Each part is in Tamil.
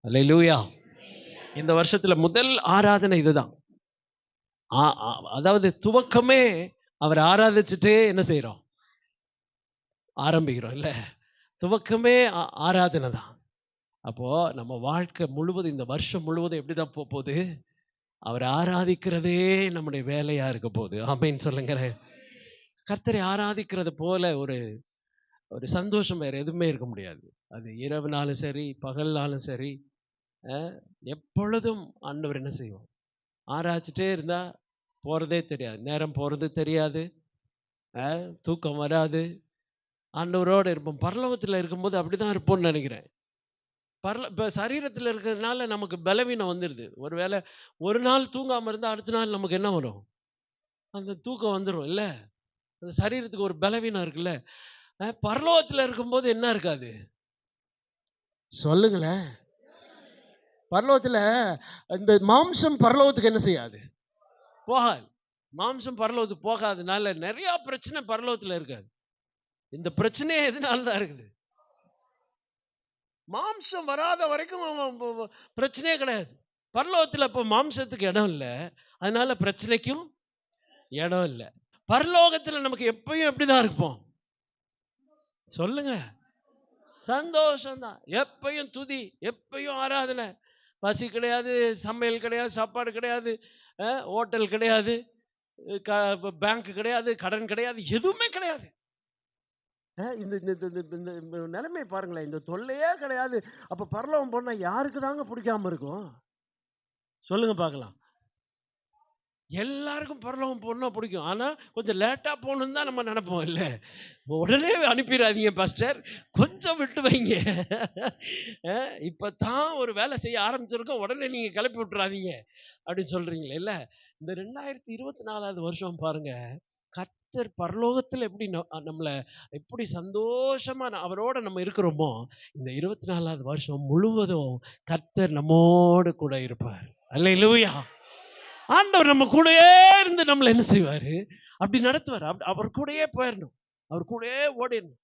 அல்ல லூயா இந்த வருஷத்துல முதல் ஆராதனை இதுதான். ஆ- ஆ- அதாவது துவக்கமே அவர் ஆராதிச்சுட்டே என்ன செய்கிறோம் ஆரம்பிக்கிறோம் இல்ல? துவக்கமே ஆ- ஆராதனை தான். அப்போ நம்ம வாழ்க்கை முழுவதும் இந்த வருஷம் முழுவதும் எப்படிதான் போக போகுது? அவர் ஆராதிக்கிறதே நம்முடைய வேலையா இருக்க போகுது. அப்படின்னு சொல்லுங்களேன். கர்த்தரை ஆராதிக்கிறது போல ஒரு ஒரு சந்தோஷம் வேற எதுவுமே இருக்க முடியாது. அது இரவுனாலும் சரி பகல்னாலும் சரி எப்பொழுதும் ஆண்டவர் என்ன செய்வோம் ஆராய்ச்சிட்டே இருந்தால் போகிறதே தெரியாது. நேரம் போகிறது தெரியாது. தூக்கம் வராது. ஆண்டவரோடு இருப்போம். பரலவத்தில் இருக்கும்போது அப்படிதான் இருப்போம்னு நினைக்கிறேன். பரல இப்போ சரீரத்தில் இருக்கிறதுனால நமக்கு பலவீனம் வந்துடுது ஒரு வேளை ஒரு நாள் தூங்காமல் இருந்தால் அடுத்த நாள் நமக்கு என்ன வரும்? அந்த தூக்கம் வந்துடும் இல்லை? அந்த சரீரத்துக்கு ஒரு பலவீனம் இருக்குல்ல? பரலோகத்தில் இருக்கும்போது என்ன இருக்காது? சொல்லுங்களேன். பரலோகத்தில் இந்த மாம்சம் பரலோகத்துக்கு என்ன செய்யாது? போகாது. மாம்சம் பரலோகத்துக்கு போகாதனால நிறைய பிரச்சனை பரலோகத்துல இருக்காது. இந்த பிரச்சனையே எதனால தான் இருக்குது? மாம்சம் வராத வரைக்கும் பிரச்சனையே கிடையாது. பரலோகத்தில் இப்போ மாம்சத்துக்கு இடம் இல்லை. அதனால பிரச்சனைக்கும் இடம் இல்லை. பரலோகத்துல நமக்கு எப்பயும் எப்படிதான் இருப்போம்? சொல்லுங்க. சந்தோஷம்தான். எப்பையும் துதி எப்பையும் ஆராதனை. பசி கிடையாது சமையல் கிடையாது சாப்பாடு கிடையாது ஹோட்டல் கிடையாது க பேங்க் கிடையாது கடன் கிடையாது எதுவுமே கிடையாது. இந்த இந்த இந்த- இந்த- இந்த நிலைமை பாருங்களேன். இந்த தொல்லையே கிடையாது. அப்போ பரலவம் போனால் யாருக்கு தாங்க பிடிக்காம இருக்கும்? சொல்லுங்க பார்க்கலாம். எல்லாருக்கும் பரலோகம் போகணும்னா பிடிக்கும். ஆனால் கொஞ்சம் லேட்டாக போகணும்னு தான் நம்ம நினைப்போம். இல்லை. உடனே அனுப்பிடாதீங்க பாஸ்டர் கொஞ்சம் விட்டு வைங்க. இப்போ தான் ஒரு வேலை செய்ய ஆரம்பிச்சிருக்கோம். உடனே நீங்கள் கிளப்பி விட்டுறாதீங்க. அப்படின்னு சொல்கிறீங்களே இல்லை? இந்த ரெண்டாயிரத்தி இருபத்தி நாலாவது வருஷம் பாருங்கள் கர்த்தர் பரலோகத்தில் எப்படி ந- நம்மளை எப்படி சந்தோஷமாக ந- அவரோட நம்ம இருக்கிறோமோ இந்த இருபத்தி நாலாவது வருஷம் முழுவதும் கர்த்தர் நம்மோடு கூட இருப்பார். அல்லேலூயா ஆண்டவர் நம்ம கூடயே இருந்து நம்மளை என்ன செய்வார்? அப்படி நடத்துவார். அப்படி அவர் கூடயே போயிடணும் அவர் கூடயே ஓடிடணும்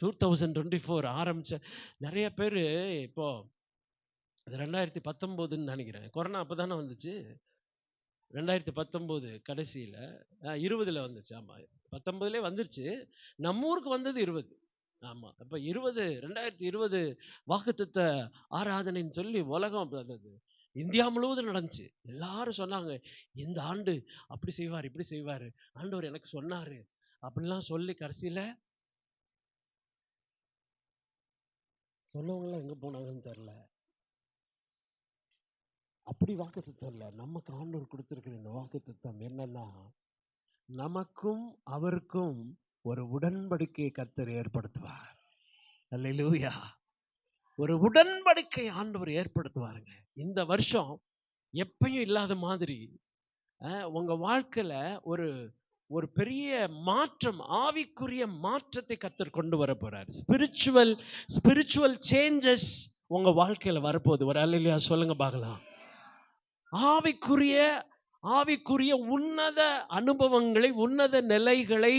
டூ தௌசண்ட் டுவெண்ட்டி ஃபோர் ஆரம்பித்த நிறைய பேர் இப்போ அது ரெண்டாயிரத்தி பத்தொம்போதுன்னு நினைக்கிறேன். கொரோனா அப்போ தானே வந்துச்சு? ரெண்டாயிரத்தி பத்தொம்போது கடைசியில் இருபதில் வந்துச்சு. ஆமாம் பத்தொம்போதுலேயே வந்துருச்சு. நம்ம ஊருக்கு வந்தது இருபது. ஆமாம் அப்போ இருபது ரெண்டாயிரத்தி இருபது வாக்குத்த ஆராதனைன்னு சொல்லி உலகம் அது இந்தியா முழுவதும் நடந்துச்சு. எல்லாரும் சொன்னாங்க இந்த ஆண்டு அப்படி செய்வார் இப்படி செய்வார். ஆண்டவர் எனக்கு சொன்னார். அப்படிலாம் சொல்லி கடைசியில் சொன்னவங்களாம் எங்கே போனாங்கன்னு தெரில அப்படி வாக்குத்தத்தம் இல்லை நமக்கு ஆண்டவர் கொடுத்துருக்கிற இந்த வாக்குத்தத்தம் என்னன்னா நமக்கும் அவருக்கும் ஒரு உடன்படிக்கையை கத்தர் ஏற்படுத்துவார். அல்லேலூயா. ஒரு உடன்படிக்கை ஆண்டவர் ஏற்படுத்துவாருங்க. இந்த வருஷம் எப்பயும் இல்லாத மாதிரி அஹ், உங்க வாழ்க்கையில ஒரு ஒரு பெரிய மாற்றம் ஆவிக்குரிய மாற்றத்தை கத்தர் கொண்டு வர போறார். ஸ்பிரிச்சுவல் ஸ்பிரிச்சுவல் சேஞ்சஸ் உங்க வாழ்க்கையில வரப்போகுது. ஒரு அல்லையா சொல்லுங்க பார்க்கலாம். ஆவிக்குரிய ஆவிக்குரிய உன்னத அனுபவங்களை உன்னத நிலைகளை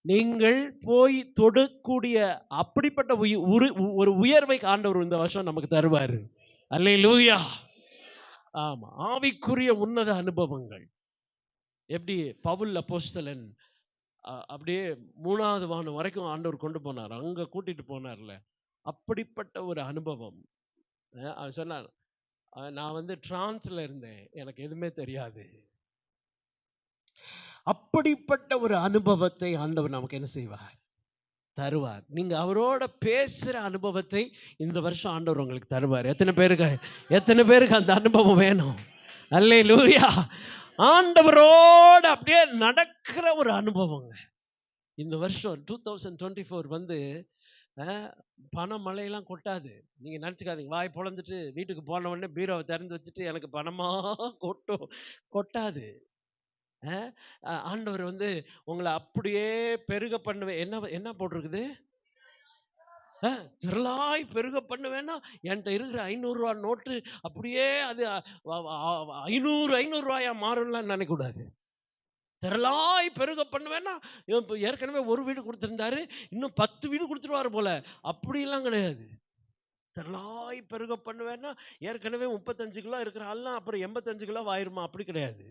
நீங்கள் போய் தொடக்கூடிய அப்படிப்பட்ட உயிர் ஒரு உயர்வை ஆண்டவர் இந்த வருஷம் நமக்கு தருவார். அல்லே லூயா ஆமா ஆவிக்குரிய உன்னத அனுபவங்கள். எப்படி பவுல் அப்போஸ்தலன் அ- அப்படியே மூணாவது வானம் வரைக்கும் ஆண்டவர் கொண்டு போனார். அங்கே கூட்டிட்டு போனார்ல. அப்படிப்பட்ட ஒரு அனுபவம். அவர் சொன்னார் நான் வந்து டிரான்ஸ்ல இருந்தேன். எனக்கு எதுவுமே தெரியாது. அப்படிப்பட்ட ஒரு அனுபவத்தை ஆண்டவர் நமக்கு என்ன செய்வார்? தருவார். நீங்க அவரோட பேசுற அனுபவத்தை இந்த வருஷம் ஆண்டவர் உங்களுக்கு தருவார். எத்தனை பேருக்கு எத்தனை பேருக்கு அந்த அனுபவம் வேணும்? அல்லே லூயா ஆண்டவரோட அப்படியே நடக்கிற ஒரு அனுபவங்க. இந்த வருஷம் டூ தௌசண்ட் டுவெண்ட்டி ஃபோர் வந்து பணம் மழையெல்லாம் கொட்டாது. நீங்கள் நினச்சிக்காதீங்க. வாய் பொழந்துட்டு வீட்டுக்கு போன உடனே பீரோவை திறந்து வச்சுட்டு எனக்கு பணமாக கொட்டும். கொட்டாது. ஆண்டவர் வந்து உங்களை அப்படியே பெருக பண்ணுவேன் என்ன என்ன போட்டிருக்குது? திரளாய் பெருக பண்ணுவேன்னா என்கிட்ட இருக்கிற ஐநூறுரூவா நோட்டு அப்படியே அது ஐநூறு ஐநூறுரூவாயா மாறும்லாம் நினைக்கக்கூடாது திரளாய் பெருக பண்ணுவேன்னா இப்போ ஏற்கனவே ஒரு வீடு கொடுத்துருந்தாரு இன்னும் பத்து வீடு கொடுத்துருவாரு போல. அப்படிலாம் கிடையாது. திரளாய் பெருக பண்ணுவேன்னா ஏற்கனவே முப்பத்தஞ்சு கிலோ இருக்கிற ஆள்லாம் அப்புறம் எண்பத்தஞ்சு கிலோ ஆயிருமா அப்படி கிடையாது.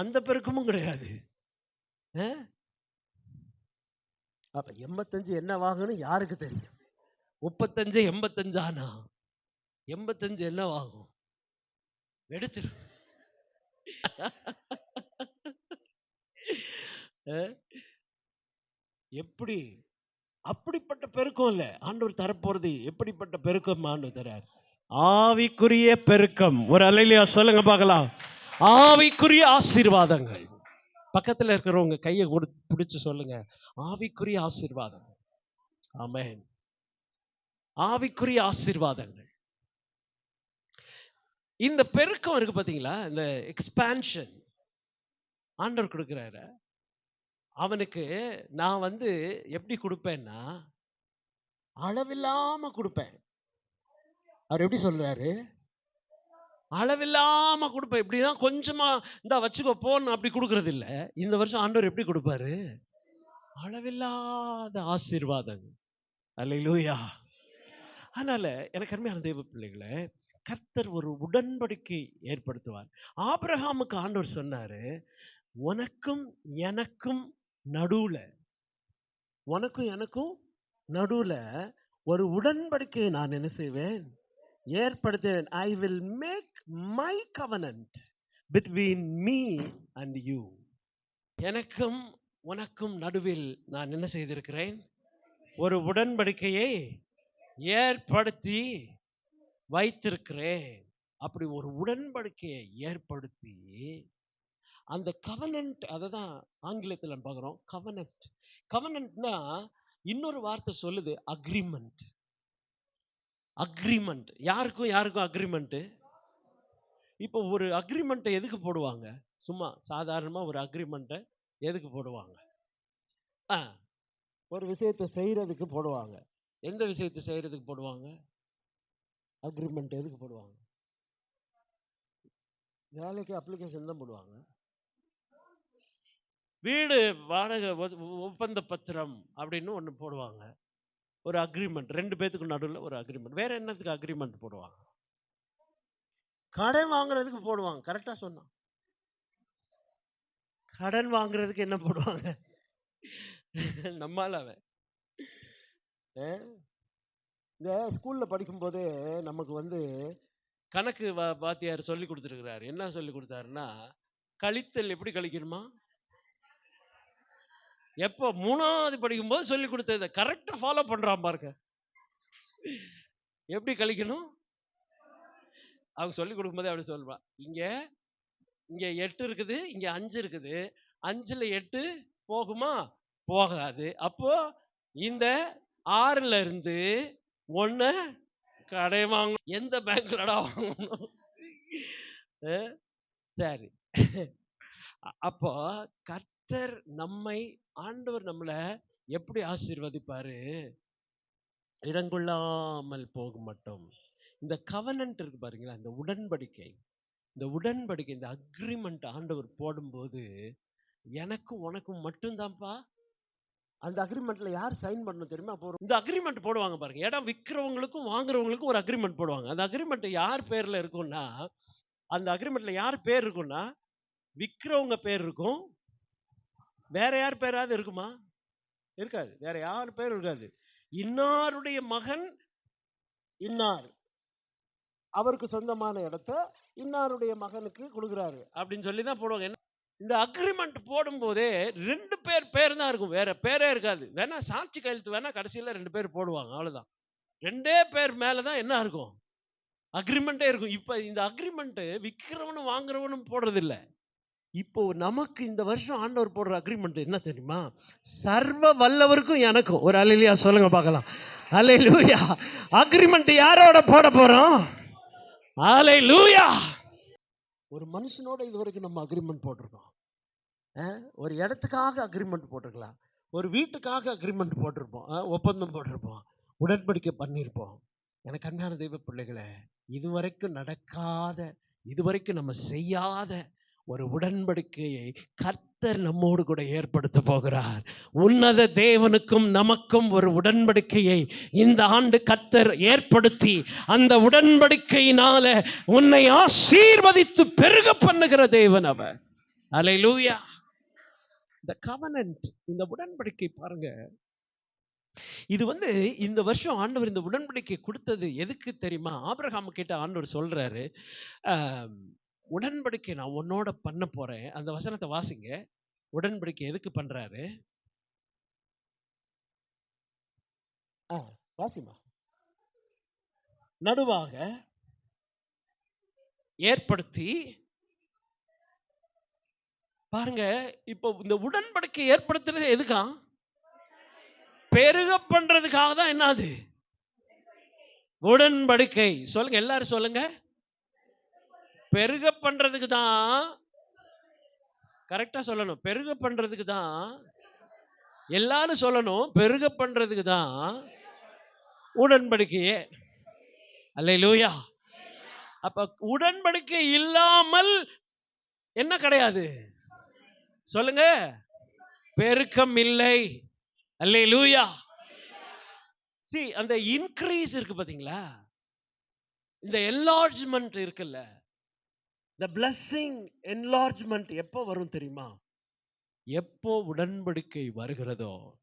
அந்த பெருக்கமும் கிடையாது. அப்ப எண்பத்தஞ்சு என்ன வாங்கணும் யாருக்கு தெரியும்? முப்பத்தஞ்சு எண்பத்தஞ்சானா எண்பத்தஞ்சு என்ன வாகும் வெடிச்சிரு எப்படி? அப்படிப்பட்ட பெருக்கம் இல்லை. ஆண்டவர் தரப்போறது எப்படிப்பட்ட பெருக்கம் ஆண்டு தரார் ஆவிக்குரிய பெருக்கம். ஒரு அலையிலையா சொல்லுங்க பார்க்கலாம். ஆவிக்குரிய ஆசீர்வாதங்கள். பக்கத்தில் இருக்கிறவங்க கையை கொடு பிடிச்சு சொல்லுங்க. ஆவிக்குரிய ஆசீர்வாதங்கள். ஆமேன். ஆவிக்குரிய ஆசீர்வாதங்கள். இந்த பெருக்கம் இருக்கு பார்த்தீங்களா இந்த எக்ஸ்பான்ஷன் ஆண்டவர் கொடுக்குறாரு. அவனுக்கு நான் வந்து எப்படி கொடுப்பேன்னா அளவில்லாம கொடுப்பேன். அவர் எப்படி சொல்றாரு? அளவில்லாம கொடுப்பேன். இப்படிதான் கொஞ்சமா இந்த வச்சுக்கோ போன்னு அப்படி கொடுக்கறது இல்ல இந்த வருஷம் ஆண்டவர் எப்படி கொடுப்பாரு? அளவில்லாத ஆசீர்வாதங்கள். அல்லேலூயா. அதனால எனக்கு அருமையான தெய்வ பிள்ளைகளை கர்த்தர் ஒரு உடன்படிக்கை ஏற்படுத்துவார். ஆபிரஹாமுக்கு ஆண்டவர் சொன்னாரு உனக்கும் எனக்கும் நடுவுல உனக்கும் எனக்கும் நடுவுல ஒரு உடன்படிக்கையை நான் என்ன செய்வேன்? ஏற்படுத்துவேன். I will make my covenant between me and you எனக்கும் உனக்கும் நடுவில் நான் என்ன செய்திருக்கிறேன்? ஒரு உடன்படிக்கையை ஏற்படுத்தி வைத்திருக்கிறேன். அப்படி ஒரு உடன்படிக்கையை ஏற்படுத்தி அந்த கவனன்ட் அதை தான் ஆங்கிலத்தில் பார்க்குறோம் கவனன்ட் கவனன்ட்னா இன்னொரு வார்த்தை சொல்லுது அக்ரிமெண்ட் அக்ரிமெண்ட் யாருக்கும் யாருக்கும் அக்ரிமெண்ட்டு இப்போ ஒரு அக்ரிமெண்ட்டை எதுக்கு போடுவாங்க? சும்மா சாதாரணமாக ஒரு அக்ரிமெண்ட்டை எதுக்கு போடுவாங்க? ஆ ஒரு விஷயத்தை செய்கிறதுக்கு போடுவாங்க. எந்த விஷயத்தை செய்கிறதுக்கு போடுவாங்க? அக்ரிமெண்ட் எதுக்கு போடுவாங்க? வேலைக்கு அப்ளிகேஷன் தான் போடுவாங்க. வீடு வாடகை ஒ- ஒப்பந்த பத்திரம் அப்படின்னு ஒன்று போடுவாங்க. ஒரு அக்ரிமெண்ட் ரெண்டு பேத்துக்கு நடுவில் ஒரு அக்ரிமெண்ட் வேற என்னத்துக்கு அக்ரிமெண்ட் போடுவாங்க? கடன் வாங்குறதுக்கு போடுவாங்க. கரெக்டாக சொன்னான் கடன் வாங்குறதுக்கு என்ன போடுவாங்க? நம்மால அவன். இந்த ஸ்கூல்ல படிக்கும்போது நமக்கு வந்து கணக்கு வா- வாத்தியார் சொல்லி கொடுத்துருக்கிறார். என்ன சொல்லி கொடுத்தாருன்னா கழித்தல் எப்படி கழிக்கணுமா? எப்போ மூணாவது படிக்கும்போது சொல்லி கொடுத்தது கரெக்டாக ஃபாலோ பண்றான் பாருங்க. எப்படி கழிக்கணும்? அவங்க சொல்லி கொடுக்கும்போதே அப்படி சொல்லுவான் இங்கே இங்கே எட்டு இருக்குது இங்கே அஞ்சு இருக்குது. அஞ்சில் எட்டு போகுமா? போகாது. அப்போ இந்த ஆறுல இருந்து ஒன்று கடை வாங்கணும். எந்த பேங்க்லடா வாங்கணும்? சரி. அப்போ கட் கர்த்தர் நம்மை ஆண்டவர் நம்மளை எப்படி ஆசீர்வதிப்பாரு? இடங்கொள்ளாமல் போக மாட்டோம். இந்த கவனன்ட் இருக்கு பாருங்களா இந்த உடன்படிக்கை. இந்த உடன்படிக்கை இந்த அக்ரிமெண்ட் ஆண்டவர் போடும்போது எனக்கும் உனக்கும் மட்டும்தான்ப்பா. அந்த அக்ரிமெண்ட்ல யார் சைன் பண்ணணும் தெரியுமா? அப்போ இந்த அக்ரிமெண்ட் போடுவாங்க பாருங்க. இடம் விற்கிறவங்களுக்கும் வாங்குறவங்களுக்கும் ஒரு அக்ரிமெண்ட் போடுவாங்க. அந்த அக்ரிமெண்ட் யார் பேர்ல இருக்கும்னா அந்த அக்ரிமெண்ட்ல யார் பேர் இருக்கும்னா விற்கிறவங்க பேர் இருக்கும் வேற யார் பேராவது இருக்குமா? இருக்காது. வேற யார் பேர் இருக்காது. இன்னாருடைய மகன் இன்னார். அவருக்கு சொந்தமான இடத்த இன்னாருடைய மகனுக்கு கொடுக்குறாரு அப்படின்னு சொல்லி தான் போடுவாங்க. என்ன- இந்த அக்ரிமெண்ட் போடும்போதே ரெண்டு பேர் பேர் தான் இருக்கும். வேற பேரே இருக்காது. வேணா சாட்சி கையெழுத்து வேணா கடைசியில் ரெண்டு பேர் போடுவாங்க. அவ்வளோதான் ரெண்டே பேர் மேலே தான் என்ன இருக்கும்? அக்ரிமெண்ட்டே இருக்கும். இப்போ இந்த அக்ரிமெண்ட்டு விற்கிறவனும் வாங்குறவனும் போடுறதில்லை. இப்போ நமக்கு இந்த வருஷம் ஆண்டவர் போடுற அக்ரிமெண்ட் என்ன தெரியுமா? சர்வ வல்லவருக்கும் எனக்கும். ஒரு அலையிலியா சொல்லுங்க பார்க்கலாம். அலை லூயா அக்ரிமெண்ட் யாரோட போட போறோம்? அலையிலூயா ஒரு மனுஷனோட இது வரைக்கும் நம்ம அக்ரிமெண்ட் போட்டிருக்கோம். ஒரு இடத்துக்காக அக்ரிமெண்ட் போட்டிருக்கலாம். ஒரு வீட்டுக்காக அக்ரிமெண்ட் போட்டிருப்போம். ஒப்பந்தம் போட்டிருப்போம். உடன்படிக்கை பண்ணியிருப்போம். எனக்கு அன்பான தெய்வ இது இதுவரைக்கும் நடக்காத இதுவரைக்கும் நம்ம செய்யாத ஒரு உடன்படிக்கையை கர்த்தர் நம்மோடு கூட ஏற்படுத்த போகிறார். உன்னத தேவனுக்கும் நமக்கும் ஒரு உடன்படிக்கையை இந்த ஆண்டு கர்த்தர் ஏற்படுத்தி அந்த உடன்படிக்கையினால உன்னை ஆசீர்வதித்து பெருக பண்ணுகிற தேவன் அவர். லூயா இந்த கவனன்ட் இந்த உடன்படிக்கை பாருங்க. இது வந்து இந்த வருஷம் ஆண்டவர் இந்த உடன்படிக்கை கொடுத்தது எதுக்கு தெரியுமா? ஆபிரகாம் கிட்ட ஆண்டவர் சொல்றாரு உடன்படிக்கை நான் உன்னோட பண்ண போறேன். அந்த வசனத்தை வாசிங்க. உடன்படிக்கை எதுக்கு பண்றாரு? ஆ, வாசிமா நடுவாக ஏற்படுத்தி பாருங்க இப்போ இந்த உடன்படிக்கை ஏற்படுத்துறது எதுக்கா? பெருக பண்றதுக்காக தான் என்னது உடன்படிக்கை. சொல்லுங்க எல்லாரும் சொல்லுங்க. பெருக பண்றதுக்கு தான் கரெக்டா சொல்லணும். பெருக பண்றதுக்கு தான் எல்லாரும் சொல்லணும். பெருக பண்றதுக்கு தான் உடன்படிக்கையே. அல்ல லூயா அப்ப உடன்படிக்கை இல்லாமல் என்ன கிடையாது? சொல்லுங்க. பெருக்கம் இல்லை. அல்லேலூயா சி அந்த இன்க்ரீஸ் இருக்கு பாத்தீங்களா? இந்த என்லார்ஜ்மெண்ட் இருக்குல்ல. இந்த பிளஸ்ஸிங் என்லார்ஜ்மெண்ட் எப்போ வரும் தெரியுமா? எப்போ உடன்படிக்கை வருகிறதோ?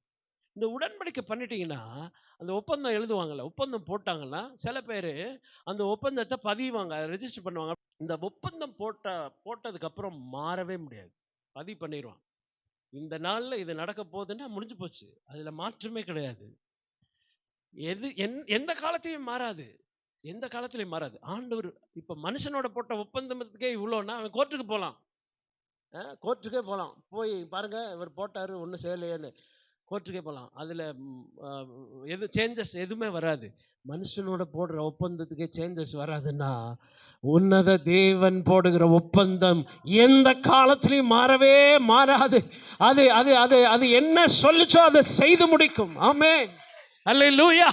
இந்த உடன்படிக்கை பண்ணிட்டீங்கன்னா அந்த ஒப்பந்தம் எழுதுவாங்கல்ல ஒப்பந்தம் போட்டாங்கன்னா சில பேர் அந்த ஒப்பந்தத்தை பதிவாங்க ரெஜிஸ்டர் பண்ணுவாங்க. இந்த ஒப்பந்தம் போட்ட போட்டதுக்கப்புறம் மாறவே முடியாது. பதிவு பண்ணிடுவான் இந்த நாளில் இது நடக்க போகுதுன்னா முடிஞ்சு போச்சு. அதில் மாற்றமே கிடையாது. எது எந்- எந்த காலத்தையும் மாறாது. எந்த காலத்திலையும் மாறாது. ஆண்டவர் இப்போ மனுஷனோட போட்ட ஒப்பந்தத்துக்கே இவ்வளோன்னா அவன் கோர்ட்டுக்கு போகலாம் கோர்ட்டுக்கே போகலாம் போய் பாருங்கள் இவர் போட்டார் ஒன்றும் செய்யலையேன்னு. கோர்ட்டுக்கே போகலாம் அதில் எது சேஞ்சஸ் எதுவுமே வராது. மனுஷனோட போடுற ஒப்பந்தத்துக்கே சேஞ்சஸ் வராதுன்னா உன்னத தேவன் போடுகிற ஒப்பந்தம் எந்த காலத்திலையும் மாறவே மாறாது. அது அது அது அது என்ன சொல்லுச்சோ அதை செய்து முடிக்கும். ஆமே அல்ல லூயா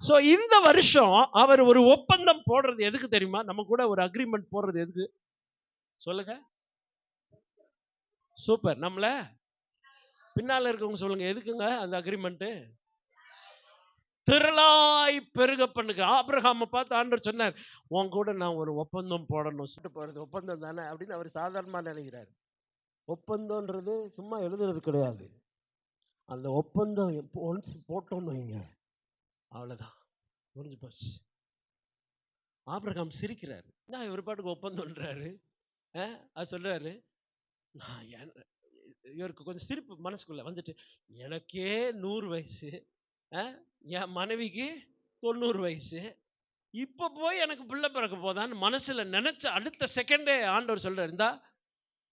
ஸோ இந்த வருஷம் அவர் ஒரு ஒப்பந்தம் போடுறது எதுக்கு தெரியுமா? நம்ம கூட ஒரு அக்ரிமெண்ட் போடுறது எதுக்கு? சொல்லுங்க. சூப்பர் நம்மள பின்னால் இருக்கவங்க சொல்லுங்க. எதுக்குங்க அந்த அக்ரிமெண்ட்டு திரளாய் பெருக பண்ணுங்க. ஆப்ரஹாம பார்த்து ஆண்டர் சொன்னார் உன் கூட நான் ஒரு ஒப்பந்தம் போடணும். சுட்டு போகிறது ஒப்பந்தம் தானே? அப்படின்னு அவர் சாதாரணமாக நினைக்கிறார். ஒப்பந்தம்ன்றது சும்மா எழுதுறது கிடையாது. அந்த ஒப்பந்தம் ஒன்ஸ் போட்டோன்னு வைங்க. அவ்வளவுதான். முடிஞ்சு போச்சு. ஆபிரகாம் சிரிக்கிறாரு. நான் இவர் பாட்டுக்கு ஒப்பந்தம்ன்றாரு அஹ், அது சொல்றாரு நான் என்- இவருக்கு கொஞ்சம் சிரிப்பு மனசுக்குள்ள வந்துட்டு எனக்கே நூறு வயசு என் மனைவிக்கு தொண்ணூறு வயசு இப்ப போய் எனக்கு பிள்ளை பிறக்க போதான்னு மனசுல நினைச்ச அடுத்த செகண்டே ஆண்டவர் சொல்கிறார் இருந்தா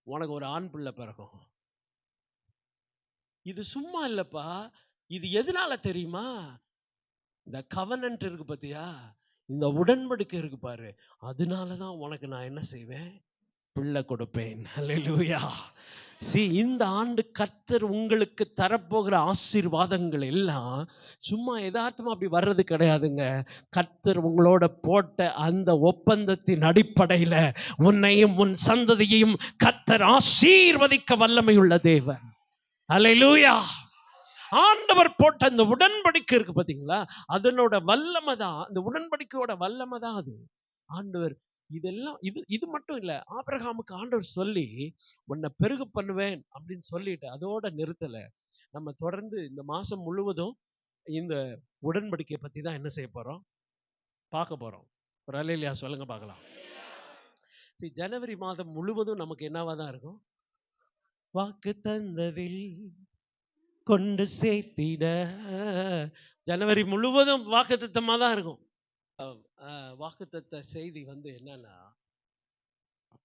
உனக்கு ஒரு ஆண் பிள்ளை பிறக்கும். இது சும்மா இல்லப்பா இது எதனால தெரியுமா? இந்த கவனன்ட் இருக்கு பார்த்தியா இந்த உடன்படிக்கை இருக்கு பாரு. அதனால தான் உனக்கு நான் என்ன செய்வேன்? பிள்ளை கொடுப்பேன். லூயா சி இந்த ஆண்டு கர்த்தர் உங்களுக்கு தரப்போகிற ஆசீர்வாதங்கள் எல்லாம் சும்மா எதார்த்தமாக அப்படி வர்றது கிடையாதுங்க. கர்த்தர் உங்களோட போட்ட அந்த ஒப்பந்தத்தின் அடிப்படையில உன்னையும் உன் சந்ததியையும் கர்த்தர் ஆசீர்வதிக்க வல்லமையுள்ள தேவன். லூயா ஆண்டவர் போட்ட அந்த உடன்படிக்கை இருக்கு பார்த்தீங்களா அதனோட வல்லமை தான். அந்த உடன்படிக்கையோட வல்லமை தான் அது. ஆண்டவர் இதெல்லாம் இது இது மட்டும் இல்லை. ஆபிரகாமுக்கு ஆண்டவர் சொல்லி உன்னை பெருகு பண்ணுவேன் அப்படின்னு சொல்லிட்டு அதோட நிறுத்தலை. நம்ம தொடர்ந்து இந்த மாதம் முழுவதும் இந்த உடன்படிக்கையை பற்றி தான் என்ன செய்ய போகிறோம் பார்க்க போகிறோம் ஒரு அலையிலையா சொல்லுங்க பார்க்கலாம். சரி ஜனவரி மாதம் முழுவதும் நமக்கு என்னவா தான் இருக்கும்? வாக்கு தந்ததில் கொண்டு சேர்த்திட. ஜனவரி முழுவதும் வாக்குத்தத்தமாக தான் இருக்கும் வாக்குத்தத்த செய்தி வந்து என்னன்னா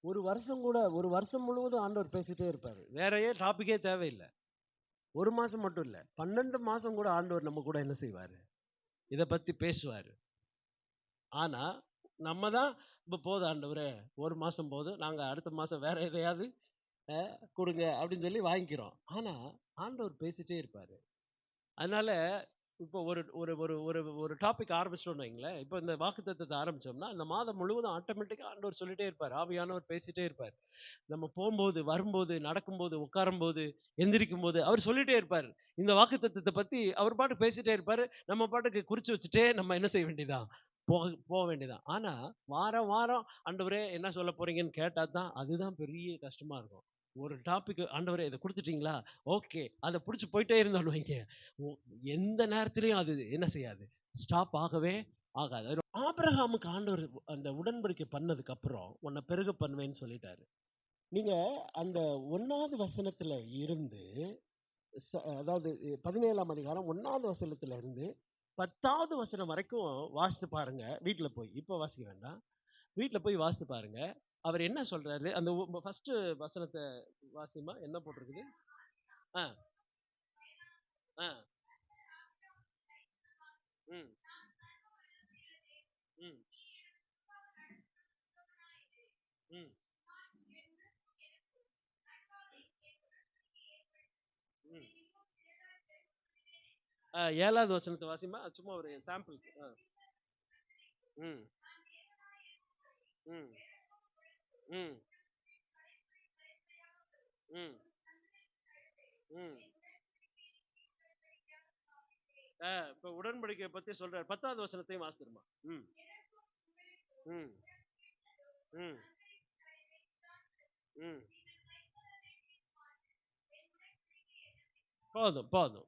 ஒரு வருஷம் கூட ஒரு வருஷம் முழுவதும் ஆண்டவர் பேசிட்டே இருப்பார். வேறையே டாபிக்கே தேவையில்லை. ஒரு மாதம் மட்டும் இல்லை பன்னெண்டு மாதம் கூட ஆண்டவர் நம்ம கூட என்ன செய்வார்? இதை பற்றி பேசுவார். ஆனால் நம்ம தான் இப்போ போதும் ஆண்டவரே ஒரு மாதம் போதும் நாங்கள் அடுத்த மாதம் வேற எதையாவது கொடுங்க அப்படின்னு சொல்லி வாங்கிக்கிறோம். ஆனால் ஆண்டவர் பேசிட்டே இருப்பார். அதனால இப்போ ஒரு ஒரு ஒரு ஒரு ஒரு டாபிக் ஆரம்பிச்சிட்டோம்னு வைங்களேன். இப்போ இந்த வாக்குத்தத்தை ஆரம்பிச்சோம்னா அந்த மாதம் முழுவதும் ஆட்டோமேட்டிக்காக ஆண்டவர் சொல்லிட்டே இருப்பார். ஆவியானவர் பேசிகிட்டே இருப்பார். நம்ம போகும்போது வரும்போது நடக்கும்போது உட்காரும்போது எந்திரிக்கும் போது அவர் சொல்லிட்டே இருப்பார். இந்த வாக்குத்தத்தத்தை பற்றி அவர் பாட்டு பேசிட்டே இருப்பார். நம்ம பாட்டுக்கு குறித்து வச்சுட்டே நம்ம என்ன செய்ய வேண்டியதான் போக போக வேண்டியதான் ஆனால் வாரம் வாரம் ஆண்டவரே என்ன சொல்ல போகிறீங்கன்னு கேட்டால் தான் அதுதான் பெரிய கஷ்டமாக இருக்கும். ஒரு டாபிக் ஆண்டவரே இதை கொடுத்துட்டீங்களா? ஓகே அதை பிடிச்சி போயிட்டே இருந்தாலும் வைங்க. எந்த நேரத்திலையும் அது என்ன செய்யாது. ஸ்டாப் ஆகவே ஆகாது. ஆபிரஹாமுக்கு ஆண்டவர் அந்த உடன்படிக்கை பண்ணதுக்கு அப்புறம் உன்னை பெருக பண்ணுவேன்னு சொல்லிட்டாரு. நீங்க அந்த ஒன்னாவது வசனத்துல இருந்து ச- அதாவது பதினேழாம் அதிகாரம் ஒன்னாவது வசனத்துல இருந்து பத்தாவது வசனம் வரைக்கும் வாசித்து பாருங்க. வீட்டில் போய். இப்போ வாசிக்க வேண்டாம். வீட்டில் போய் வாசித்து பாருங்க. அவர் என்ன சொல்றாரு? அந்த ஃபர்ஸ்ட் வசனத்தை வாசிமா என்ன போட்டிருக்குது? ஆ. ஆ. ம். ம். ம். ஆ, ஏழாவது வசனத்தை வாசிமா சும்மா ஒரு சாம்பிள் ம். ம். ம். ம். ம். ஆ இப்போ உடன்படிக்கையை பத்தி சொல்றாரு. பத்தாவது வசனத்தையும் வாசிருமா ம். ம். ம். ம். போதும் போதும்.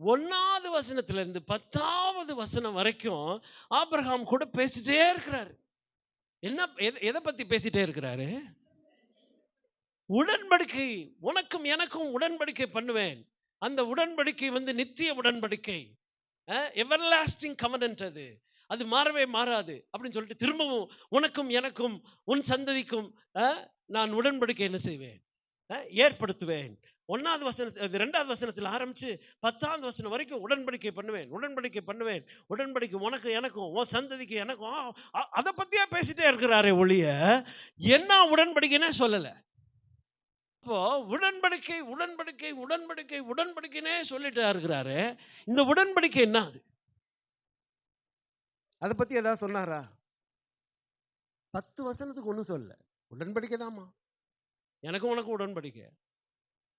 ஒன்னாவது வசனத்துல இருந்து பத்தாவது வசனம் வரைக்கும் ஆபிரகாம் கூட பேசிட்டே இருக்கிறாரு. என்ன எதை பத்தி பேசிட்டே இருக்கிறாரு? உடன்படிக்கை உனக்கும் எனக்கும் உடன்படிக்கை பண்ணுவேன். அந்த உடன்படிக்கை வந்து நித்திய உடன்படிக்கை. எவர்லாஸ்டிங் கமனன்ட் அது. அது மாறவே மாறாது அப்படின்னு சொல்லிட்டு திரும்பவும் உனக்கும் எனக்கும் உன் சந்ததிக்கும் நான் உடன்படிக்கை என்ன செய்வேன்? ஏற்படுத்துவேன். ஒன்னாவது வசனத்து ரெண்டாவது வசனத்தில் ஆரம்பித்து பத்தாவது வசனம் வரைக்கும் உடன்படிக்கை பண்ணுவேன் உடன்படிக்கை பண்ணுவேன் உடன்படிக்கை உனக்கு எனக்கும் உன் சந்ததிக்கு எனக்கும் அதை பற்றியே பேசிட்டே இருக்கிறாரே ஒழிய என்ன உடன்படிக்கைன்னே சொல்லலை. அப்போது உடன்படிக்கை உடன்படிக்கை உடன்படிக்கை உடன்படிக்கைனே சொல்லிட்டு இருக்கிறாரு இந்த உடன்படிக்கை என்ன அது? அதை பற்றி ஏதாவது சொன்னாரா? பத்து வசனத்துக்கு ஒன்றும் சொல்லலை. உடன்படிக்கை தாம்மா. எனக்கும் உனக்கும் உடன்படிக்கை.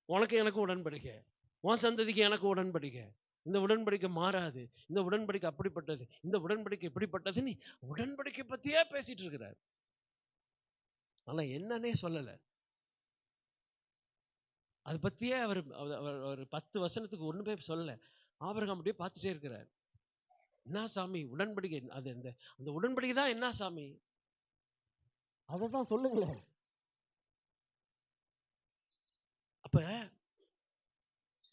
உனக்கு எனக்கு உடன்படிக்கை. உன் சந்ததிக்கு எனக்கு உடன்படிக்கை. இந்த உடன்படிக்கை மாறாது. இந்த உடன்படிக்கை அப்படிப்பட்டது. இந்த உடன்படிக்கை இப்படிப்பட்டதுன்னு உடன்படிக்கை பத்தியே பேசிட்டு இருக்கிறார். ஆனா என்னன்னே சொல்லலை. அதை பத்தியே அவர் அவர் பத்து வசனத்துக்கு ஒண்ணுமே சொல்லல. ஆபரகம் அப்படியே பார்த்துட்டே இருக்கிறார். என்ன சாமி? உடன்படிக்கை. அது அந்த அந்த உடன்படிக்கை தான் என்ன சாமி? அதை தான் சொல்லுங்களேன் அப்ப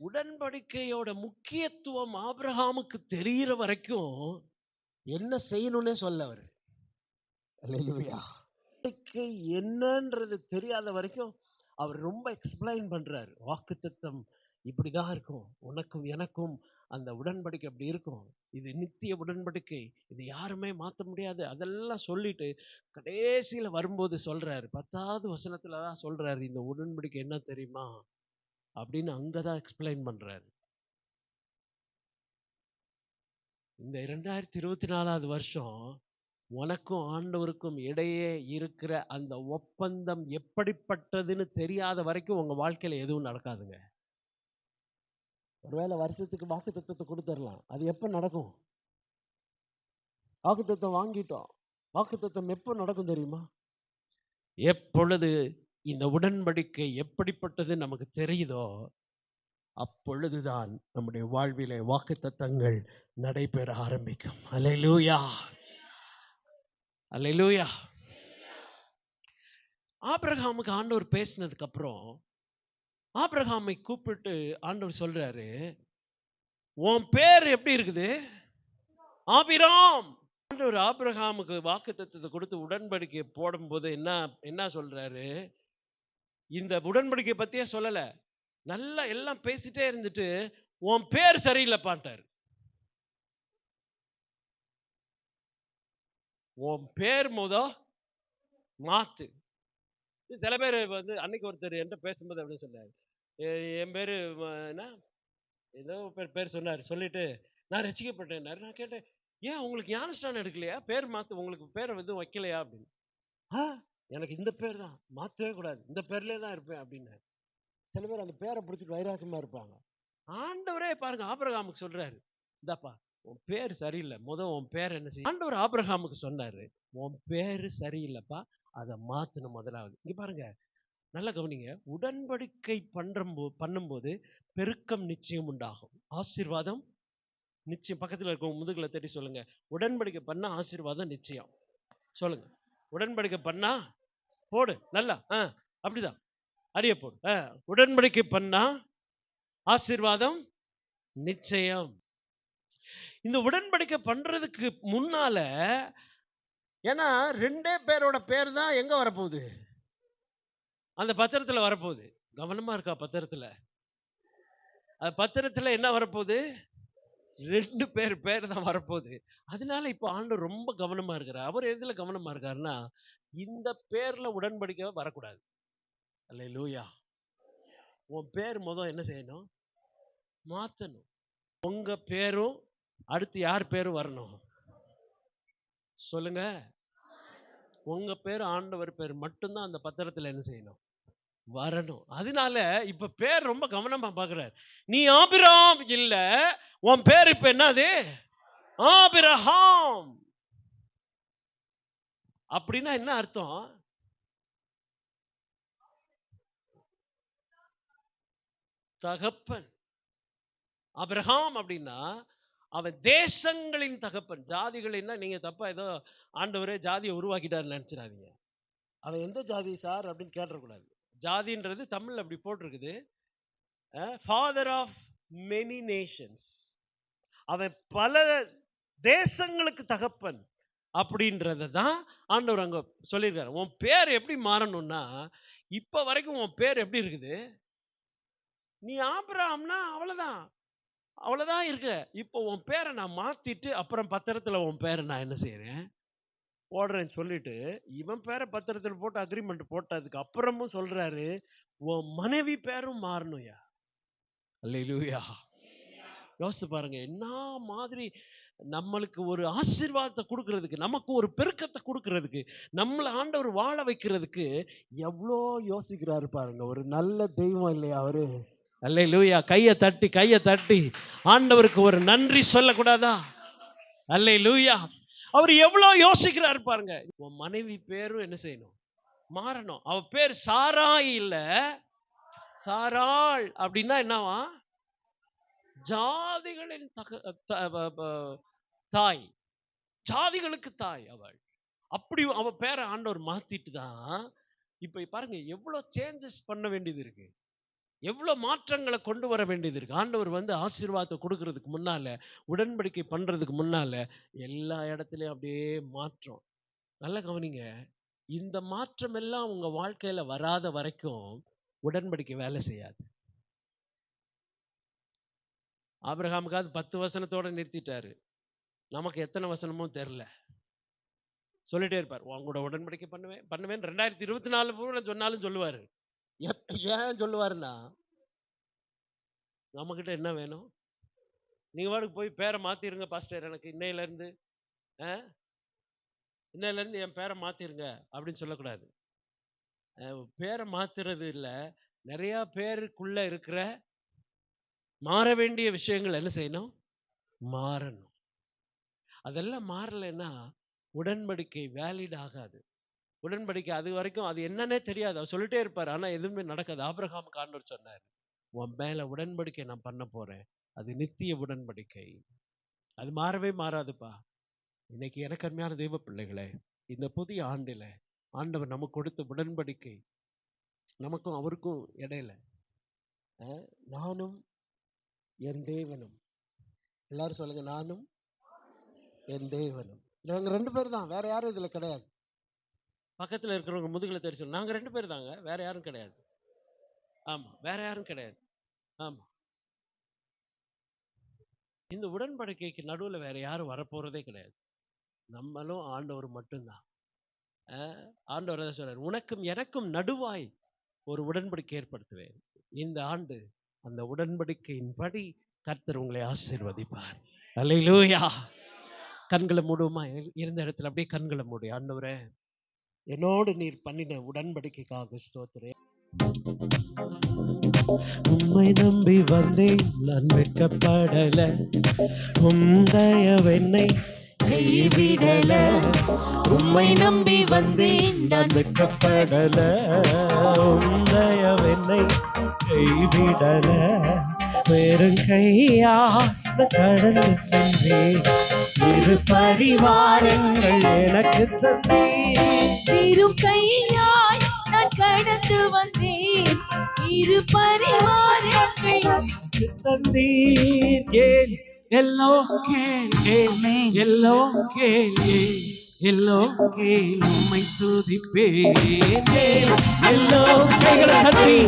உடன்படிக்கையோட முக்கியத்துவம் ஆபிரகாமுக்கு தெரிகிற வரைக்கும் என்ன செய்யணும்னே சொல்ல அவர். உடன்படிக்கை என்னன்றது தெரியாத வரைக்கும் அவர் ரொம்ப எக்ஸ்பிளைன் பண்றாரு. வாக்குத்தத்தம் இப்படிதான் இருக்கும். உனக்கும் எனக்கும் அந்த உடன்படிக்கை அப்படி இருக்கும். இது நித்திய உடன்படிக்கை. இது யாருமே மாத்த முடியாது. அதெல்லாம் சொல்லிட்டு கடைசியில வரும்போது சொல்றாரு. பத்தாவது வசனத்துல தான் சொல்றாரு. இந்த உடன்படிக்கை என்ன தெரியுமா? அப்படின்னு அங்கே தான் எக்ஸ்பிளைன் பண்ணுறாரு இந்த இரண்டாயிரத்தி இருபத்தி நாலாவது வருஷம் உனக்கும் ஆண்டவருக்கும் இடையே இருக்கிற அந்த ஒப்பந்தம் எப்படிப்பட்டதுன்னு தெரியாத வரைக்கும் உங்கள் வாழ்க்கையில் எதுவும் நடக்காதுங்க. ஒருவேளை வருஷத்துக்கு வாக்கு தத்துவத்தை கொடுத்துடலாம் அது எப்போ நடக்கும்? வாக்கு தத்துவம் வாங்கிட்டோம். வாக்கு தத்துவம் எப்போ நடக்கும் தெரியுமா? எப்பொழுது இந்த உடன்படிக்கை எப்படிப்பட்டது நமக்கு தெரியுதோ அப்பொழுதுதான் நம்முடைய வாழ்விலே வாக்கு தத்தங்கள் நடைபெற ஆரம்பிக்கும். அலையிலூயா! அலையிலூயா! ஆபிரகாமுக்கு ஆண்டவர் பேசினதுக்கு அப்புறம் ஆபிரகாமை கூப்பிட்டு ஆண்டவர் சொல்றாரு உன் பேர் எப்படி இருக்குது? ஆபிராம். ஆண்டவர் ஆபிரகாமுக்கு வாக்கு தத்துவத்தை கொடுத்து உடன்படிக்கை போடும்போது என்ன என்ன சொல்றாரு? இந்த உடன்படிக்கை பத்தியே சொல்லல. நல்லா எல்லாம் பேசிட்டே இருந்துட்டு உன் பேர் சரியில்லைப்பான்ட்டார். உன் பேர் முத மாத்து. சில பேர் வந்து அன்னைக்கு ஒருத்தர் என்கிட்ட பேசும்போது அப்படின்னு சொன்னாரு. என் பேரு என்ன? ஏதோ பேர் பேர் சொன்னார். சொல்லிட்டு நான் ரசிக்கப்பட்டேன். நான் கேட்டேன் ஏன் உங்களுக்கு ஞானஸ்தானம் எடுக்கலையா? பேர் மாத்து உங்களுக்கு பேரை வந்து வைக்கலையா? அப்படின்னு. ஆ எனக்கு இந்த பேர் தான் மாற்றவே கூடாது. இந்த பேர்லேயே தான் இருப்பேன் அப்படின்னு. சில பேர் அந்த பேரை பிடிச்சிட்டு வைராக்கியமாக இருப்பாங்க. ஆண்டவரே பாருங்க ஆபிரகாமுக்கு சொல்கிறாரு இந்தாப்பா உன் பேர் சரியில்லை. முத உன் பேர் என்ன செய்ய ஆண்டவர் ஆபிரகாமுக்கு சொன்னார் உன் பேர் சரியில்லைப்பா அதை மாற்றணும் முதலாவது. இங்கே பாருங்க நல்லா கவனிங்க. உடன்படிக்கை பண்றம்போ பண்ணும்போது பெருக்கம் நிச்சயம் உண்டாகும். ஆசீர்வாதம் நிச்சயம். பக்கத்தில் இருக்கவங்க முதுகுல தட்டி சொல்லுங்கள் உடன்படிக்கை பண்ண ஆசீர்வாதம் நிச்சயம். சொல்லுங்கள் உடன்படிக்கை பண்ணா போடு நல்லா ஆ அப்படிதான். அடிய போடு ஆ, உடன்படிக்கை பண்ணா ஆசீர்வாதம் நிச்சயம். இந்த உடன்படிக்கை பண்றதுக்கு முன்னால ஏன்னா ரெண்டே பேரோட பேர் தான் எங்க வரப்போகுது? அந்த பத்திரத்துல வரப்போகுது. கவனமா இருக்கா பத்திரத்துல? அது பத்திரத்துல என்ன வரப்போகுது? ரெண்டு பேர் பேர் தான் வரப்போகுது. அதனால இப்போ ஆண்டு ரொம்ப கவனமா இருக்கிறார் அவர் எதில் கவனமா இருக்காருன்னா இந்த பேர்ல உடன்படிக்கை வரக்கூடாது. அல்ல லூயா உன் பேர் முதல் என்ன செய்யணும்? மாத்தணும். உங்க பேரும் அடுத்து யார் பேரும் வரணும்? சொல்லுங்க. உங்க பேர் ஆண்டவர் பேர் மட்டும்தான் அந்த பத்திரத்துல என்ன செய்யணும்? வரணும். அதனால இப்ப பேர் ரொம்ப கவனமா பாக்குறாரு. நீ ஆபிராம் இல்ல உன் பேர் இப்ப என்னது? ஆபிரஹாம் அப்படின்னா என்ன அர்த்தம்? தகப்பன். அபிரஹாம் அப்படின்னா அவன் தேசங்களின் தகப்பன். ஜாதிகளின்னா நீங்க தப்பா ஏதோ ஆண்டவரே ஜாதியை உருவாக்கிட்டாருன்னு நினைச்சிடாதீங்க. அவன் எந்த ஜாதி சார் அப்படின்னு கேட்டக்கூடாது ஜாதின்றது தமிழ்ல அப்படி போட்டிருக்குது. ஃபாதர் ஆஃப் மெனி நேஷன்ஸ் அவன் பல தேசங்களுக்கு தகப்பன் அப்படின்றத தான் ஆண்டவர் அங்கே சொல்லியிருக்காரு. உன் பேர் எப்படி மாறணும்னா இப்போ வரைக்கும் உன் பேர் எப்படி இருக்குது? நீ ஆபிரகாம்னா அவ்வளோதான் அவ்வளோதான் இருக்க. இப்போ உன் பேரை நான் மாற்றிட்டு அப்புறம் பத்திரத்தில் உன் பேரை நான் என்ன செய்கிறேன் போடுறேன்னு சொல்லிட்டு இவன் பேரை பத்திரத்தில் போட்டு அக்ரிமெண்ட் போட்டதுக்கு அப்புறமும் சொல்கிறாரு உன் மனைவி பேரும் மாறணும்யா அல்லேலூயா யோசிச்சு பாருங்க என்ன மாதிரி நம்மளுக்கு ஒரு ஆசீர்வாதத்தை கொடுக்கறதுக்கு நமக்கு ஒரு பெருக்கத்தை கொடுக்கறதுக்கு நம்மளை ஆண்டவர் வாழ வைக்கிறதுக்கு எவ்வளோ யோசிக்கிறாரு பாருங்க. ஒரு நல்ல தெய்வம் இல்லையா அவரு? அல்ல லூயா கையை தட்டி கையை தட்டி. ஆண்டவருக்கு ஒரு நன்றி சொல்லக்கூடாதா? அல்ல லூயா அவர் எவ்வளோ யோசிக்கிறாரு பாருங்க. உன் மனைவி பேரும் என்ன செய்யணும்? மாறணும். அவ பேர் சாராய் இல்ல. சாராள் அப்படின்னா என்னவா? ஜாதிகளின் தக த- தாய். ஜாதிகளுக்கு தாய் அவள். அப்படி அவ பேரை ஆண்டவர் மாத்திட்டு தான் இப்ப பாருங்க எவ்வளவு சேஞ்சஸ் பண்ண வேண்டியது இருக்கு. எவ்வளவு மாற்றங்களை கொண்டு வர வேண்டியது இருக்கு. ஆண்டவர் வந்து ஆசீர்வாதத்தை கொடுக்கறதுக்கு முன்னால உடன்படிக்கை பண்றதுக்கு முன்னால எல்லா இடத்துலையும் அப்படியே மாற்றம். நல்லா கவனிங்க. இந்த மாற்றம் எல்லாம் உங்க வாழ்க்கையில வராத வரைக்கும் உடன்படிக்கை வேலை செய்யாது. ஆபிரகாமுக்காவது பத்து வசனத்தோட நிறுத்திட்டாரு. நமக்கு எத்தனை வசனமும் தெரில. சொல்லிட்டே இருப்பார். உங்களோட உடன்படிக்கை பண்ணுவேன் பண்ணுவேன். ரெண்டாயிரத்தி இருபத்தி நாலு பூரா சொன்னாலும் சொல்லுவாரு. ஏன் சொல்லுவாருன்னா நம்மக்கிட்ட என்ன வேணும்? நீங்கள் வாடகை போய் பேரை மாத்திருங்க பாஸ்டர். எனக்கு இன்னையிலேருந்து ஆ? இன்னையில இருந்து என் பேரை மாத்திருங்க அப்படின்னு சொல்லக்கூடாது. பேரை மாத்துறது இல்ல. நிறைய பேருக்குள்ள இருக்கிற மாற வேண்டிய விஷயங்கள் என்ன செய்யணும்? மாறணும். அதெல்லாம் மாறலைன்னா உடன்படிக்கை வேலிட் ஆகாது. உடன்படிக்கை அது வரைக்கும் அது என்னன்னே தெரியாது. அவர் சொல்லிட்டே இருப்பார். ஆனா எதுவுமே நடக்காது. ஆப்ரஹாம் காண்டவர் சொன்னார் உன் மேல உடன்படிக்கை நான் பண்ண போறேன். அது நித்திய உடன்படிக்கை. அது மாறவே மாறாதுப்பா. இன்னைக்கு எனக்கு அருமையான தெய்வ பிள்ளைகளே இந்த புதிய ஆண்டில ஆண்டவர் நமக்கு கொடுத்த உடன்படிக்கை நமக்கும் அவருக்கும் இடையில அஹ், நானும் என் தேவனும். எல்லாரும் சொல்லுங்க நானும் என் தேவனும். நாங்கள் ரெண்டு பேர் தான் வேற யாரும் இதில் கிடையாது. பக்கத்துல இருக்கிறவங்க முதுகில் தெரிச்சு நாங்கள் ரெண்டு பேர் தாங்க வேற யாரும் கிடையாது. ஆமாம் வேற யாரும் கிடையாது. ஆமாம் இந்த உடன்படிக்கைக்கு நடுவில் வேற யாரும் வரப்போகிறதே கிடையாது. நம்மளும் ஆண்டவர் மட்டும்தான். ஆண்டவர் தான் சொல்கிறார் உனக்கும் எனக்கும் நடுவாய் ஒரு உடன்படிக்கை ஏற்படுத்துவேன். இந்த ஆண்டு அந்த உடன்படிக்கையின்படி கர்த்தர் உங்களை ஆசீர்வதிப்பார். அல்லேலூயா கண்களை மூடுமா இருந்த இடத்துல அப்படியே கண்களை மூடி. ஆண்டவரே என்னோடு நீர் பண்ணின உடன்படிக்கைக்காக ஸ்தோத்திரே உம்மை நம்பி வந்தேன் நான் வெட்கப்படல. உந்தயவென்னை கைவிடல. உம்மை நம்பி வந்தேன் நான் வெட்கப்படல. உந்தயவென்னை கைவிடல. வெறும் கையா கடந்து சென்றேன். இரு பரிவாரங்கள் எனக்கு தந்தேன். திரு கையாய் நான் கடந்து வந்தேன். இரு பரிவாரங்கள் தந்தீர் ஏன் எல்லோ கேள் எல்லோ கேள் எல்லோ கேள் உம்மை துதிப்பேன் எல்லோ கைகளை தட்டி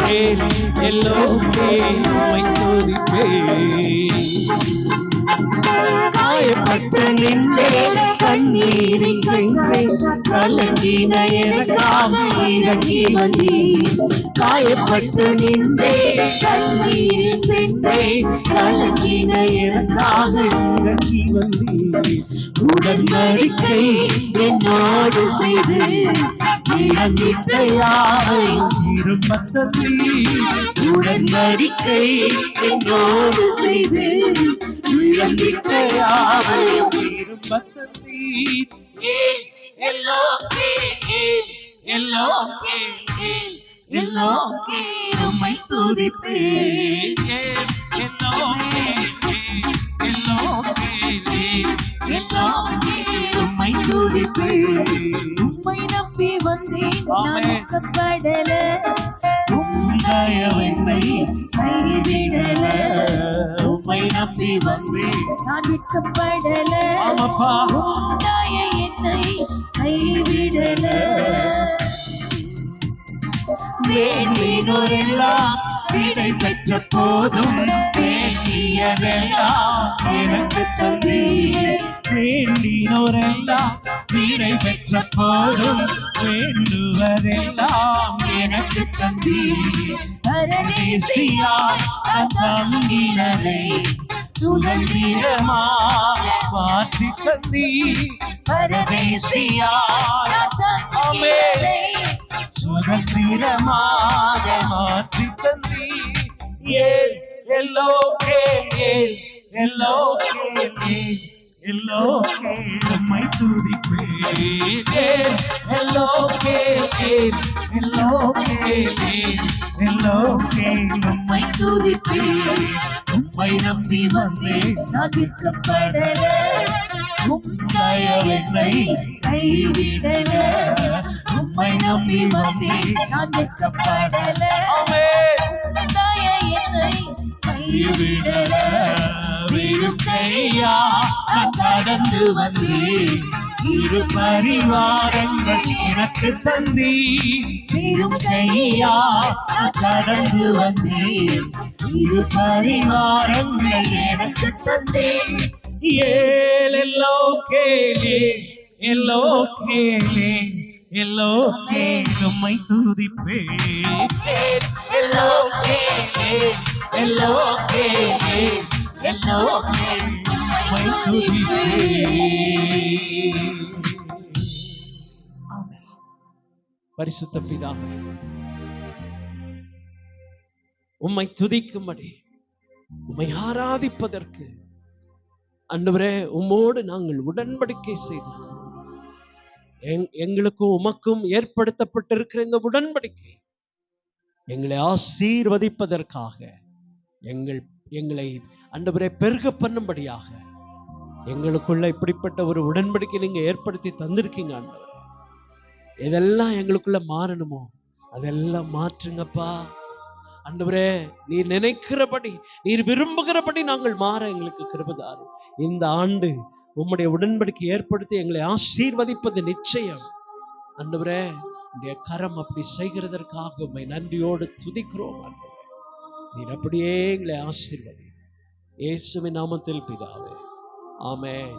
கேள் எல்லோ கேள் உம்மை துதிப்பேன் காயப்பட்ட நின்றே கண்ணீரில் சென்றே கலங்கின எனக்காக இறங்கி வந்தேன் காயப்பட்டு நின்றே கண்ணீரில் சென்றே கலங்கின எனக்காக இறங்கி வந்தேன் உடன்படிக்கை என்னோடு செய்து உடன்படிக்கை என்னோடு செய்து இழந்திட்ட யாவையும் திரும்ப தந்தீர் ஏன் எல்லோ கேள் எல்லோ கேள் எல்லோ கேள் உம்மை நம்பி வந்தேன் ஆமென். வெட்கப்படல உந்தயவென்னை கைவிடல. உம்மை நம்பி வந்தேன் நான் வெட்கப்படல ஆமாப்பா. உண்டாய என்னை கைவிடல. வேண்டினோரெல்லாம் விடை பெற்ற போதும். வேண்டியதெல்லாம் எனக்கு தந்தி வேண்டினோரெல்லாம் வீரை பெற்ற போதும் வேண்டுவதெல்லாம் எனக்கு தந்தி பரதேசியா தங்கினரை சுதந்திரமா மாற்றி தந்தி பரதேசியாய் தங்கினரை சுதந்திரமாக மாற்றி தந்தி ஏ எல்லோ கேள் எல்லோ கேள் எல்லோ கேளுமை துதிப்பேன் எல்லோ கேள் எல்லோ கேள் எல்லோ கேளுமை துதிப்பேன் உம்மை நம்பி வந்தேன் நான் வெட்கப்படல தயவென்னை கைவிடல உம்மை நம்பி வந்தேன் நான் வெட்கப்படல ஆமென் உண்டாய என்னை கைவிடல கையா கடந்து வந்தேன். இரு பரிவாரங்கள் எனக்கு தந்தி பெரும் கடந்து வந்தேன். இரு பரிவாரங்கள் எனக்கு தந்தேன். ஏழெல்லோ கேளே எல்லோ கேளே எல்லோ கேளுமை துதிப்பேன். எல்லோ கேளே எல்லோ கேளே எல்லோ கேளுமை துதிப்பேன் பரிசுத்த பிதா உம்மை துதிக்கும்படி உம்மை ஆராதிப்பதற்கு அன்றுவரே உம்மோடு நாங்கள் உடன்படிக்கை செய்தோம் எங்களுக்கும் உமக்கும் ஏற்படுத்தப்பட்டிருக்கிற இந்த உடன்படிக்கை எங்களை ஆசீர்வதிப்பதற்காக எங்கள் எங்களை அன்றுவரே பெருக பண்ணும்படியாக. எங்களுக்குள்ள இப்படிப்பட்ட ஒரு உடன்படிக்கை நீங்க ஏற்படுத்தி தந்திருக்கீங்க ஆண்டவரே. எதெல்லாம் எங்களுக்குள்ள மாறணுமோ அதெல்லாம் மாற்றுங்கப்பா. ஆண்டவரே நீர் நினைக்கிறபடி நீர் விரும்புகிறபடி நாங்கள் மாற எங்களுக்கு கிருபதாரு இந்த ஆண்டு உம்முடைய உடன்படிக்கை ஏற்படுத்தி எங்களை ஆசீர்வதிப்பது நிச்சயம். ஆண்டவரே உடைய கரம் அப்படி செய்கிறதற்காக உண்மை நன்றியோடு துதிக்கிறோம் ஆண்டவரே. நீர் அப்படியே எங்களை ஆசீர்வதி. இயேசுவின் நாமத்தில் பிதாவே. ஆமே